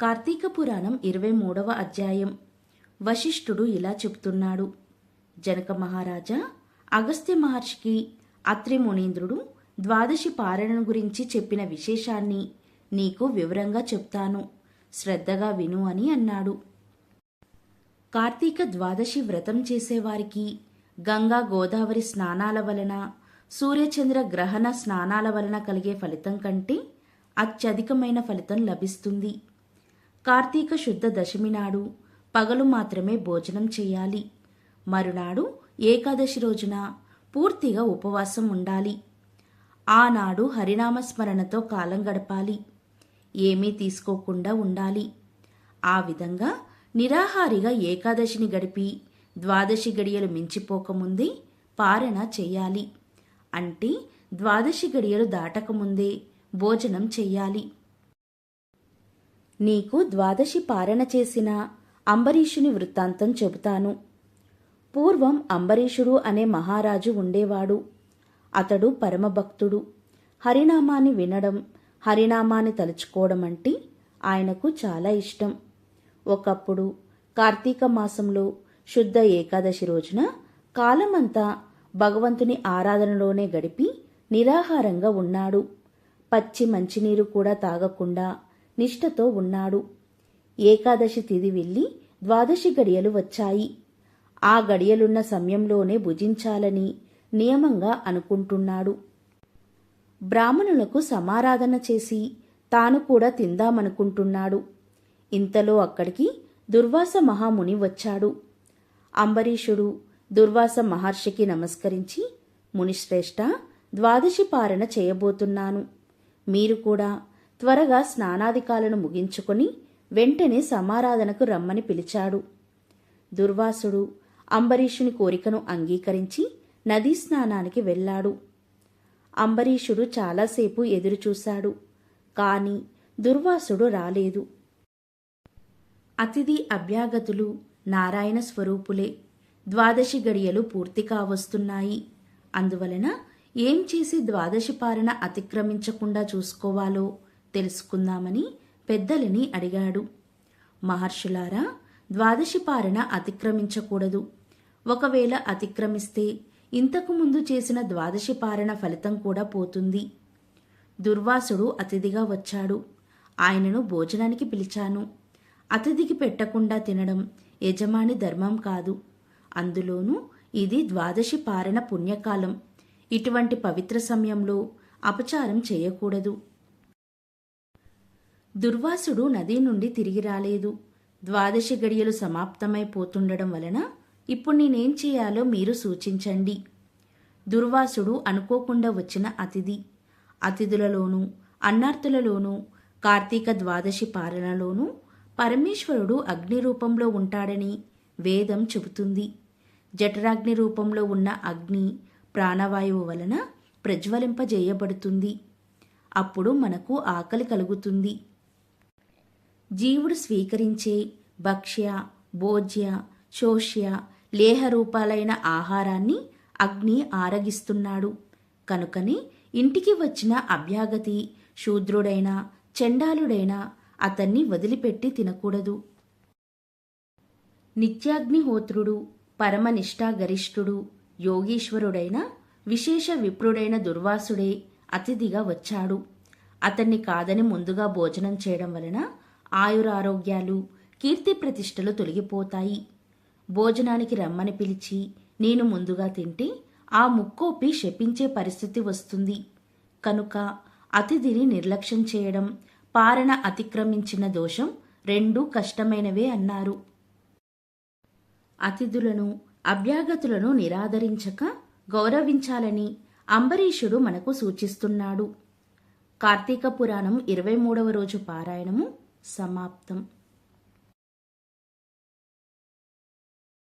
కార్తీక పురాణం ఇరవై మూడవ అధ్యాయం. వశిష్ఠుడు ఇలా చెప్తున్నాడు జనక మహారాజా అగస్త్య మహర్షికి అత్రి మునీంద్రుడు ద్వాదశి పారణను గురించి చెప్పిన విశేషాన్ని నీకు వివరంగా చెప్తాను. శ్రద్ధగా విను అని అన్నాడు. కార్తీక ద్వాదశి వ్రతం చేసేవారికి గంగా గోదావరి స్నానాల వలన సూర్యచంద్ర గ్రహణ స్నానాల వలన కలిగే ఫలితం కంటే అత్యధికమైన ఫలితం లభిస్తుంది. కార్తీక శుద్ధ దశమి నాడు పగలు మాత్రమే భోజనం చేయాలి. మరునాడు ఏకాదశి రోజున పూర్తిగా ఉపవాసం ఉండాలి. ఆనాడు హరినామస్మరణతో కాలం గడపాలి. ఏమీ తీసుకోకుండా ఉండాలి. ఆ విధంగా నిరాహారిగా ఏకాదశిని గడిపి ద్వాదశి గడియలు మించిపోకముందే పారణ చేయాలి. అంటే ద్వాదశి గడియలు దాటకముందే భోజనం చెయ్యాలి నీకు ద్వాదశి పారణ చేసిన అంబరీషుని వృత్తాంతం చెబుతాను. పూర్వం అంబరీషుడు అనే మహారాజు ఉండేవాడు. అతడు పరమభక్తుడు. హరినామాన్ని వినడం హరినామాన్ని తలుచుకోవడం అంటే ఆయనకు చాలా ఇష్టం. ఒకప్పుడు కార్తీక మాసంలో శుద్ధ ఏకాదశి రోజున కాలమంతా భగవంతుని ఆరాధనలోనే గడిపి నిరాహారంగా ఉన్నాడు. పచ్చి మంచినీరు కూడా తాగకుండా నిష్ఠతో ఉన్నాడు. ఏకాదశి తిది వెళ్ళి ద్వాదశి గడియలు వచ్చాయి. ఆ గడియలున్న సమయంలోనే భుజించాలని నియమంగా అనుకుంటున్నాడు. బ్రాహ్మణులకు సమారాధన చేసి తాను కూడా తిందామనుకుంటున్నాడు. ఇంతలో అక్కడికి దుర్వాస మహాముని వచ్చాడు. అంబరీషుడు దుర్వాస మహర్షికి నమస్కరించి మునిశ్రేష్ఠ ద్వాదశి పారణ చేయబోతున్నాను. మీరు కూడా త్వరగా స్నానాధికాలను ముగించుకొని వెంటనే సమారాధనకు రమ్మని పిలిచాడు. దుర్వాసుడు అంబరీషుని కోరికను అంగీకరించి నదీ స్నానానికి వెళ్ళాడు. అంబరీషుడు చాలాసేపు ఎదురుచూశాడు కాని దుర్వాసుడు రాలేదు. అతిథి అభ్యాగతులు నారాయణ స్వరూపులే ద్వాదశి గడియలు పూర్తి కావస్తున్నాయి. అందువలన ఏం చేసి ద్వాదశి పాలన అతిక్రమించకుండా చూసుకోవాలో? తెలుసుకుందామని పెద్దలని అడిగాడు. మహర్షులారా ద్వాదశి పారణ అతిక్రమించకూడదు. ఒకవేళ అతిక్రమిస్తే ఇంతకు ముందు చేసిన ద్వాదశి పారణ ఫలితం కూడా పోతుంది. దుర్వాసుడు అతిథిగా వచ్చాడు. ఆయనను భోజనానికి పిలిచాను. అతిథికి పెట్టకుండా తినడం యజమాని ధర్మం కాదు. అందులోనూ ఇది ద్వాదశి పారణ పుణ్యకాలం. ఇటువంటి పవిత్ర సమయంలో అపచారం చేయకూడదు. దుర్వాసుడు నది నుండి తిరిగి రాలేదు. ద్వాదశి గడియలు సమాప్తమైపోతుండడం వలన ఇప్పుడు నేనేం చేయాలో మీరు సూచించండి. దుర్వాసుడు అనుకోకుండా వచ్చిన అతిథి. అతిథులలోనూ అన్నార్థులలోనూ కార్తీక ద్వాదశి పాలనలోనూ పరమేశ్వరుడు అగ్ని రూపంలో ఉంటాడని వేదం చెబుతుంది. జఠరాగ్ని రూపంలో ఉన్న అగ్ని ప్రాణవాయువు వలన ప్రజ్వలింపజేయబడుతుంది. అప్పుడు మనకు ఆకలి కలుగుతుంది. జీవుడు స్వీకరించే భక్ష్య భోజ్య శోష్య లేహ రూపాలైన ఆహారాన్ని అగ్ని ఆరగిస్తున్నాడు. కనుకనే ఇంటికి వచ్చిన అభ్యాగతి శూద్రుడైనా చండాలుడైనా అతన్ని వదిలిపెట్టి తినకూడదు. నిత్యాగ్నిహోత్రుడు పరమనిష్టా గరిష్ఠుడు యోగీశ్వరుడైన విశేష విప్రుడైన దుర్వాసుడే అతిథిగా వచ్చాడు. అతన్ని కాదని ముందుగా భోజనం చేయడం వలన ఆయురారోగ్యాలు కీర్తి ప్రతిష్టలు తొలగిపోతాయి. భోజనానికి రమ్మని పిలిచి నేను ముందుగా తింటే ఆ ముక్కోపి శపించే పరిస్థితి వస్తుంది. కనుక అతిథిని నిర్లక్ష్యం చేయడం పారణ అతిక్రమించిన దోషం రెండూ కష్టమైనవే అన్నారు. అతిథులను అభ్యాగతులను నిరాదరించక గౌరవించాలని అంబరీషుడు మనకు సూచిస్తున్నాడు. కార్తీక పురాణం ఇరవై మూడవ రోజు పారాయణము సమాప్తం.